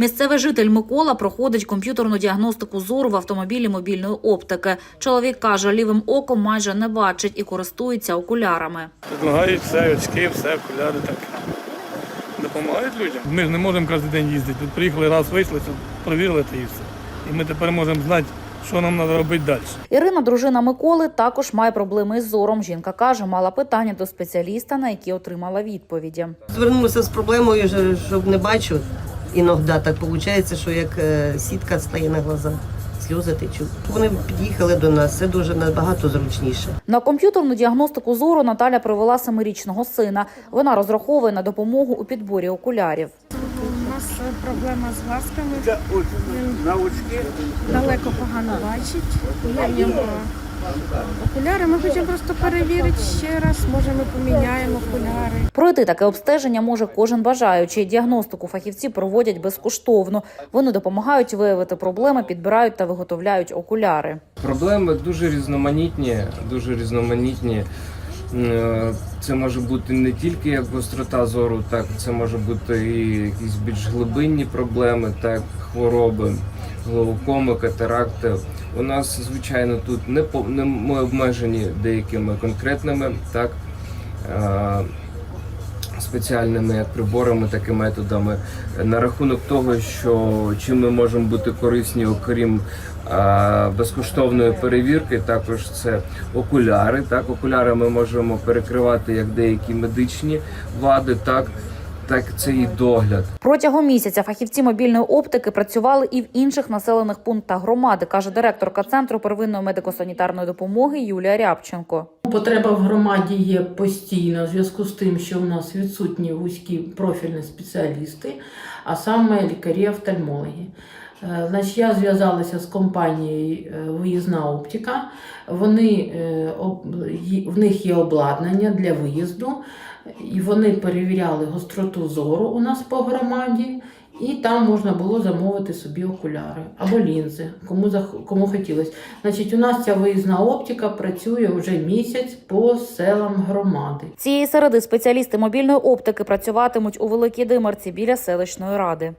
Місцевий житель Микола проходить комп'ютерну діагностику зору в автомобілі мобільної оптики. Чоловік каже, лівим оком майже не бачить і користується окулярами. Допомагають все, очки, все, окуляри так. Допомагають людям. Ми ж не можемо кожен день їздити. Тут приїхали раз, вийшли, провірили та і все. І ми тепер можемо знати, що нам треба робити далі. Ірина, дружина Миколи, також має проблеми із зором. Жінка каже, мала питання до спеціаліста, на які отримала відповіді. Звернулася з проблемою, щоб не бачу. Іноді так виходить, що як е, сітка стає на глаза, сльози течуть. Вони під'їхали до нас, це дуже набагато зручніше. На комп'ютерну діагностику зору Наталя привела семирічного сина. Вона розраховує на допомогу у підборі окулярів. У нас е, проблема з глазками. Він далеко погано бачить. Є в нього окуляри. Ми хочемо просто перевірити ще раз. Може, ми поміняємо окуляри. Пройти таке обстеження може кожен бажаючий. Діагностику фахівці проводять безкоштовно. Вони допомагають виявити проблеми, підбирають та виготовляють окуляри. Проблеми дуже різноманітні, дуже різноманітні. Е, Це може бути не тільки як гострота зору, так це може бути і якісь більш глибинні проблеми, так хвороби, глаукоми, катаракти. У нас звичайно тут не не ми обмежені деякими конкретними так. Спеціальними як приборами, так і методами на рахунок того, що чим ми можемо бути корисні, окрім безкоштовної перевірки, також це окуляри. Так, окуляри ми можемо перекривати як деякі медичні вади, так, так це і догляд. Протягом місяця фахівці мобільної оптики працювали і в інших населених пунктах громади, каже директорка центру первинної медико-санітарної допомоги Юлія Рябченко. Потреба в громаді є постійно в зв'язку з тим, що в нас відсутні вузькі профільні спеціалісти, а саме лікарі-офтальмологи. Е, Значить, я зв'язалася з компанією е, Виїзна оптика. Вони, е, в них є обладнання для виїзду, і вони перевіряли гостроту зору у нас по громаді. І там можна було замовити собі окуляри або лінзи, кому кому хотілося. Значить, у нас ця виїзна оптика працює вже місяць по селам громади. Цієї середи спеціалісти мобільної оптики працюватимуть у Великій Димарці біля селищної ради.